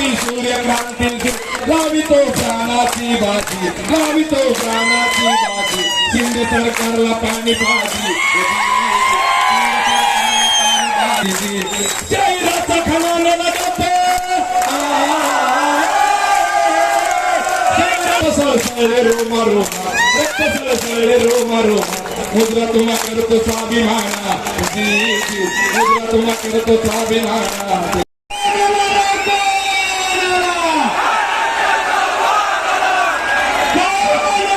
জ্যোতি সূর্যকান্তি প্লাবিত প্রাণাচি বাজি প্লাবিত প্রাণাচি বাজি। সিন্ধু সরকার পানি বাজি। জয় রাত খানা নগতে রোমা রোমা রোমা রোমা मुद्रा तुम कर Hallelujah.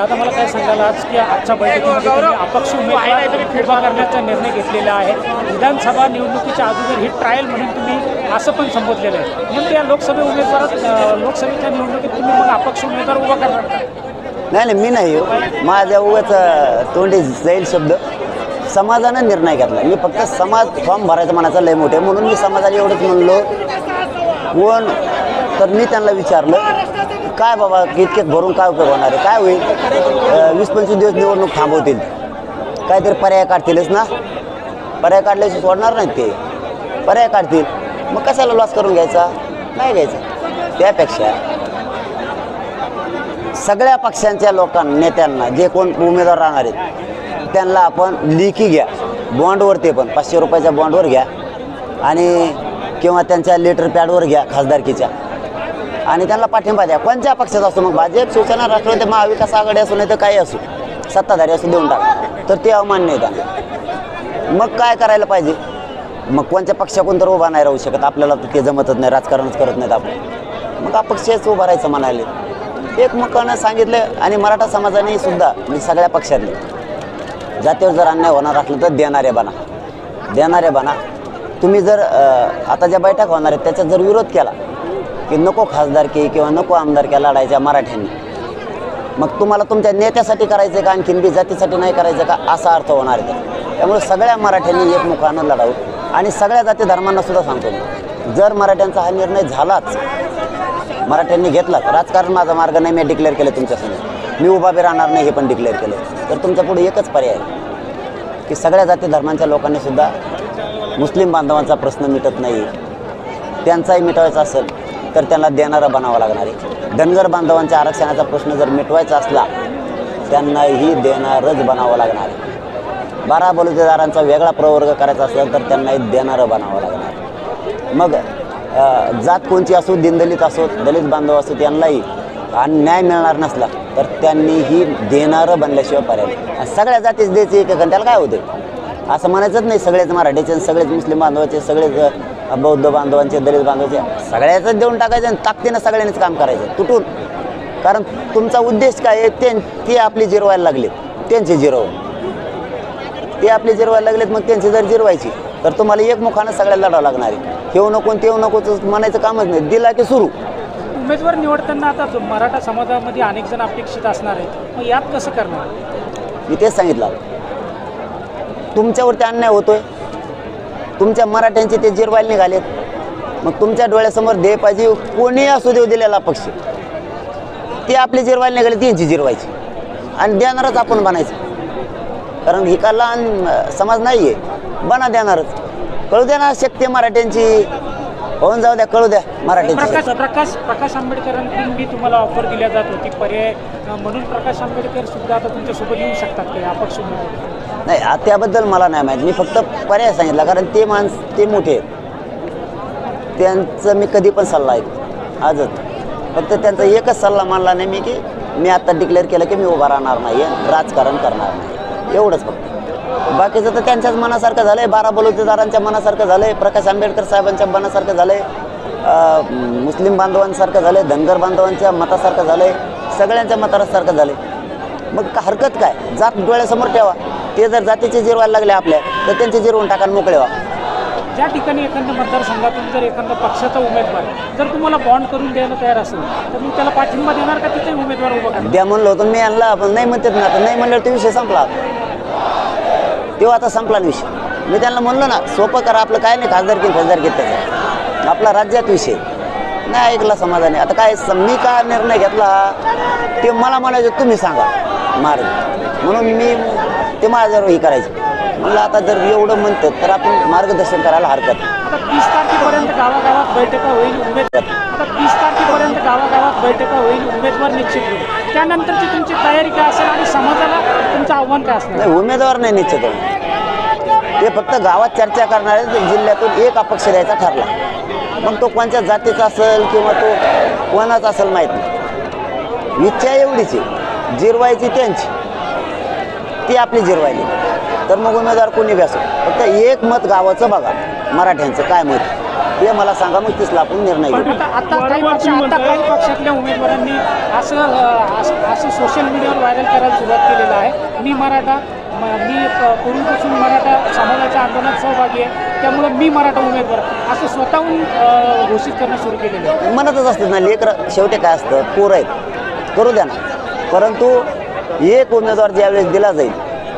दादा मला काय सांगाल? आज की आजच्या बैठकीमध्ये अपक्ष उमेदवार उभा करण्याचा निर्णय घेतलेला आहे. विधानसभा निवडणुकीच्या अगोदर ही ट्रायल म्हणून तुम्ही असं पण संबोधलेलं आहे. म्हणून या लोकसभा उमेदवारात लोकसभेच्या निवडणुकीत तुम्ही मग अपक्ष उमेदवार उभा करणार नाही नाही मी नाही. माझ्या उगाच तोंडी जाईल शब्द. समाजानं निर्णय घेतला. मी फक्त समाज फॉर्म भरायचा मनाचा लय मोठे म्हणून मी समाजाला एवढंच म्हणलो. कोण तर मी त्यांना विचारलं काय बाबा इतके भरून काय उपयोग होणार आहे? काय होईल? वीस पंचवीस दिवस निवडणूक थांबवतील. काहीतरी पर्याय काढतीलच ना? पर्याय काढल्याशी सोडणार नाहीत ते. पर्याय काढतील. मग कशाला लॉस करून घ्यायचा? नाही घ्यायचा. त्यापेक्षा सगळ्या पक्षांच्या लोकांना नेत्यांना जे कोण उमेदवार राहणार आहेत त्यांना आपण लिखी घ्या. बॉन्डवर ते पण पाचशे रुपयाच्या बॉन्डवर घ्या आणि किंवा त्यांच्या लेटर पॅडवर घ्या खासदारकीच्या. आणि त्यांना पाठिंबा द्या. कोणत्या पक्षाचा असो मग भाजप शिवसेना राष्ट्रवादी महाविकास आघाडी असू नाही तर काही असू सत्ताधारी असू देऊन टाका. तर ते अमान्य आहे मग काय करायला पाहिजे? मग कोणत्या पक्षाकडून तर उभा नाही राहू शकत. आपल्याला तर ते जमतच नाही राजकारणच करत नाहीत आपण. मग अपक्षच उभं राहायचं म्हणाले. एकमुखानं सांगितलं आणि मराठा समाजाने सुद्धा म्हणजे सगळ्या पक्षातले जातीवर जर अन्याय होणार असलं तर देणारे बना. देणारे बना. तुम्ही जर आता ज्या बैठक होणार आहेत त्याच्यात जर विरोध केला की नको खासदारकी किंवा नको आमदारक्या लढायच्या मराठ्यांनी. मग तुम्हाला तुमच्या नेत्यासाठी करायचं का? आणखीन बी जातीसाठी नाही करायचं का? असा अर्थ होणार आहे. त्यामुळे सगळ्या मराठ्यांनी एकमुखानं लढावं. आणि सगळ्या जाती धर्मांना सुद्धा सांगतो मी. जर मराठ्यांचा हा निर्णय झालाच मराठ्यांनी घेतला राजकारण माझा मार्ग नाही मी डिक्लेअर केलं तुमच्यासमोर मी उभा बी राहणार नाही हे पण डिक्लेअर केलं. तर तुमच्यापुढे एकच पर्याय आहे. की सगळ्या जाती धर्मांच्या लोकांनी सुद्धा मुस्लिम बांधवांचा प्रश्न मिटत नाही. त्यांचाही मिटवायचा असेल. तर त्यांना देणारं बनावं लागणार आहे. धनगर बांधवांच्या आरक्षणाचा प्रश्न जर मिटवायचा असला त्यांनाही देणारच बनावं लागणार आहे. बारा बलुतेदारांचा वेगळा प्रवर्ग करायचा असेल तर त्यांनाही देणारं बनावं लागणार मग जात कोणची असो दिनदलित असो दलित बांधव असो त्यांनाही आणि न्याय मिळणार नसला तर त्यांनीही देणारं बनल्याशिवाय पर्याय आणि सगळ्या जातीच द्यायचे एक त्याला काय होते असं म्हणायचंच नाही सगळेच मराठीचे आणि सगळेच मुस्लिम बांधवाचे सगळेच बौद्ध बांधवांचे दलित बांधवाचे सगळ्याच देऊन टाकायचं आणि ताकदीनं सगळ्यांनीच काम करायचं तुटून. कारण तुमचा उद्देश काय आहे? ते ते आपली जिरवायला लागले त्यांचे जिरव ते आपले जिरवायला लागलेत मग त्यांची जर जिरवायची तर तुम्हाला एक मुखानं सगळ्याला लढावं लागणार आहे. ठेवू नको तेवू नको म्हणायचं कामच नाही. दिला की सुरू. उमेदवार निवडताना आता मराठा समाजामध्ये अनेक जण अपेक्षित असणार आहेत मग यात कसं करणार? मी तेच सांगितलं. तुमच्यावरती अन्याय होतोय. तुमच्या मराठ्यांचे ते जिरवायला निघालेत. मग तुमच्या डोळ्यासमोर दे पाहिजे कोणी असू देऊ दिलेला पक्ष. ते आपले जिरवायला निघाले त्यांची जिरवायची. आणि देणारच आपण बनायचं. कारण ही का लहान समाज नाही आहे बना देणारच. कळू द्या ना शक्ती मराठ्यांची. होऊन जाऊ द्या कळू द्या मराठी प्रकाश प्रकाश प्रकाश आंबेडकरांकडून तुम्हाला ऑफर दिल्या जात होती. पर्याय म्हणून प्रकाश आंबेडकर सुद्धा आता तुमच्यासोबत येऊ शकतात काही अपक्ष नाही आ- त्याबद्दल मला नाही माहीत. मी फक्त पर्याय सांगितला कारण ते माणस ते मोठे आहेत. त्यांचं मी कधी पण सल्ला ऐकतो. आजच. फक्त त्यांचा एकच सल्ला मानला नाही मी की मी आता डिक्लेअर केलं की मी उभा राहणार नाही राजकारण करणार नाही एवढंच फक्त. बाकीचं तर त्यांच्याच मनासारखं झालंय. बारा बलुतेदारांच्या मनासारखं झालंय प्रकाश आंबेडकर साहेबांच्या मनासारखं झालंय आहे मुस्लिम बांधवांसारखं झालंय धनगर बांधवांच्या मतासारखं झालंय सगळ्यांच्या मतासारखं झालंय. मग का हरकत काय? जात डोळ्यासमोर ठेवा. ते जर जातीचे जिरवायला लागले आपल्या तर त्यांचे जिरवून टाका मोकळे व्हा. ज्या ठिकाणी एखाद्या मतदारसंघातून जर एखादा पक्षाचा उमेदवार जर तुम्हाला बॉन्ड करून द्यायला तयार असेल तर मी त्याला पाठिंबा देणार का तिथे उमेदवार उभा करणार? द्या म्हणलं होतं मी आणला पण नाही म्हणतात ना आता नाही म्हणल्यावर तो विषय संपला. तेव्हा आता संपला ना विषय. मी त्यांना म्हणलो ना सोपं करा आपलं काय नाही खासदार की खासदार घेत त्याचा. आपला राज्यात विषय. नाही ऐकला समाजाने. आता काय मी का निर्णय घेतला? ते मला म्हणायचं तुम्ही सांगा. मार्ग. म्हणून मी ते माझ्यावर हे करायचं. म्हणलं आता जर एवढं म्हणतात तर आपण मार्गदर्शन करायला हरकत तीस तारखेपर्यंत गावागावात बैठका होईल उमेदवार तीस तारखेपर्यंत गावागावात बैठका होईल उमेदवार निश्चित होईल. त्यानंतरची तुमची तयारी काय असेल आणि समाजाला तुमचं आव्हान काय असणार? नाही उमेदवार नाही निश्चित. ते फक्त गावात चर्चा करणारे जिल्ह्यातून एक अपक्ष द्यायचा ठरला. मग तो कोणत्या जातीचा असेल किंवा तो कोणाचा असेल माहीत नाही. इच्छा एवढीच आहे. जिरवायची त्यांची. ती आपली जिरवायली. तर मग उमेदवार कोणी बी असो फक्त एक मत गावाचं बघा मराठ्यांचं काय मत? आहे. ते मला सांगा मग तिसला आपण निर्णय घेऊ. आता आता काही पक्ष आता काही पक्षातल्या उमेदवारांनी असं अ, असं असं सोशल मीडियावर व्हायरल करायला सुरुवात केलेलं आहे. मी मराठा म- मी प- पूर्वीपासून मराठा समाजाच्या आंदोलनात सहभागी आहे. त्यामुळं मी मराठा उमेदवार. असं स्वतःहून अ, घोषित करणं सुरू केलेलं आहे. म्हणतच असते ना लेकर शेवटी काय असतं पोरं आहेत. करू द्या ना. परंतु एक उमेदवार ज्यावेळेस दिला जाईल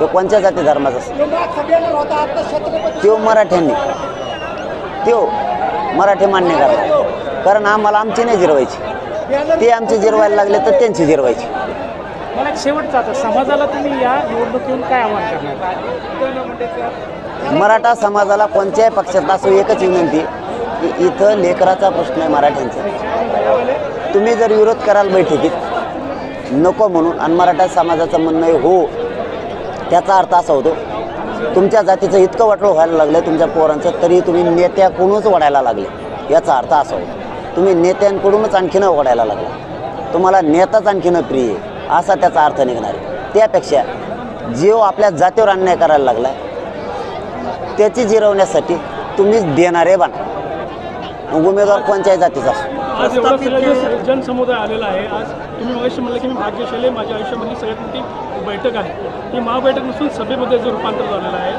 तो कोणत्या जाती धर्माचा असेल? तो मराठ्यांनी. तो मराठी मान्य करणार. कारण आम्हाला आमची नाही जिरवायची. ते आमची जिरवायला लागले तर त्यांची जिरवायची. मला एक शेवटचं आता समाजाला तुम्ही या निवडणुकीतून काय आव्हान करणार? मराठा समाजाला कोणत्याही पक्षात असो एकच विनंती की इथं लेकराचा प्रश्न आहे मराठ्यांचा. तुम्ही जर विरोध कराल बैठकीत नको म्हणून आणि मराठा समाजाचं म्हणणं आहे हो. त्याचा अर्थ असा होतो तुमच्या जातीचं इतकं वाटलं व्हायला लागलं तुमच्या पोरांचं तरी तुम्ही नेत्याकडूनच वाढायला लागले. याचा अर्थ असा होतो. तुम्ही नेत्यांकडूनच आणखीन वाढायला लागला. तुम्हाला नेताच आणखीन प्रिय असा त्याचा अर्थ निघणार आहे. त्यापेक्षा जीव आपल्या जातीवर अन्याय करायला लागला त्याची जिरवण्यासाठी तुम्हीच देणारे बना. उमेदवार कोणत्याही जातीचा जनसमुदाय आलेला आहे आज तुम्ही मगाशी म्हणलं की मी भाग्यशाली आहे, माझ्या आयुष्यामधली सगळ्यात मोठी बैठक आहे. ही महाबैठक नसून सभेमध्ये जो रूपांतर झालेलं आहे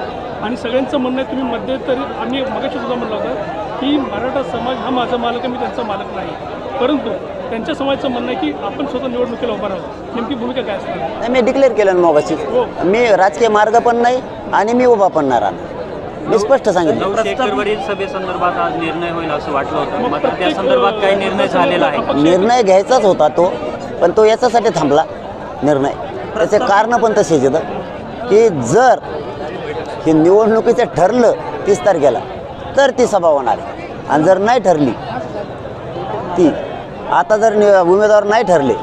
आणि सगळ्यांचं म्हणणं आहे तुम्ही मध्यंतरी आम्ही मगाशी सुद्धा म्हणलं होतं की मराठा समाज हा माझा मालक आहे मी त्यांचा मालक नाही. परंतु त्यांच्या समाजाचं म्हणणं आहे की आपण स्वतः निवडणुकीला उभा राहू नेमकी भूमिका काय असणार? नाही मी डिक्लेअर केलं ना मगाशी. मी राजकीय मार्ग पण नाही आणि मी उभा पण नाही राहणार. मी स्पष्ट सांगितलं. सभेसंदर्भात आज निर्णय होईल असं वाटलं होतं. मात्र त्या संदर्भात काही निर्णय झालेला आहे. निर्णय घ्यायचाच होता तो. पण तो याच्यासाठी थांबला निर्णय. त्याचे कारण पण तसेच येतं की जर हे निवडणुकीचं ठरलं तीस तारखेला तर ती सभा होणार आणि जर नाही ठरली ती आता जर नि- उमेदवार नाही ठरले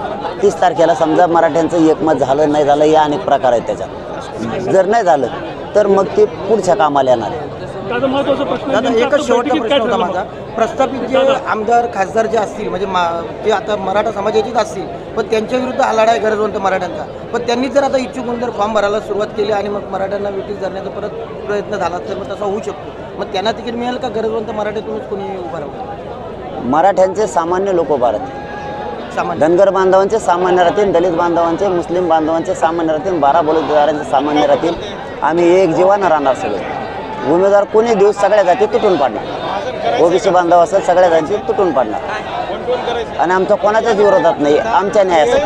तीस तारखेला समजा मराठ्यांचं एकमत झालं नाही झालं या अनेक प्रकार आहेत त्याच्यात. जर नाही झालं तर मग ते पुढच्या कामाला येणार आहे. दादा महत्त्वाचा प्रश्न दादा एकच शेवटचा प्रश्न होता माझा. प्रस्थापित जे आमदार खासदार जे असतील म्हणजे मा जे आता मराठा समाजाचीच असतील पण त्यांच्या विरुद्ध हा लढा आहे गरजवंत मराठ्यांचा. पण त्यांनी जर आता इच्छुक होऊन जर फॉर्म भरायला सुरुवात केली आणि मग मराठ्यांना विटीस धरण्याचा परत प्रयत्न झाला तर मग तसा होऊ शकतो. मग त्यांना तिकीट मिळेल का गरजवंत मराठ्यातूनच कोणी उभा राहू? मराठ्यांचे सामान्य लोक भारत सामान्य. धनगर बांधवांचे सामान्य राहतील दलित बांधवांचे मुस्लिम बांधवांचे सामान्य राहतील बारा बलुतेदारांचे सामान्य राहतील. आम्ही एक जीवानं राहणार सगळे. उमेदवार कोणी देऊ सगळ्या जाती तुटून पाडणार. ओबीसी बांधव असेल सगळ्या जाती तुटून पाडणार. आणि आमच्या कोणाच्याच विरोधात नाही आमच्या न्यायासाठी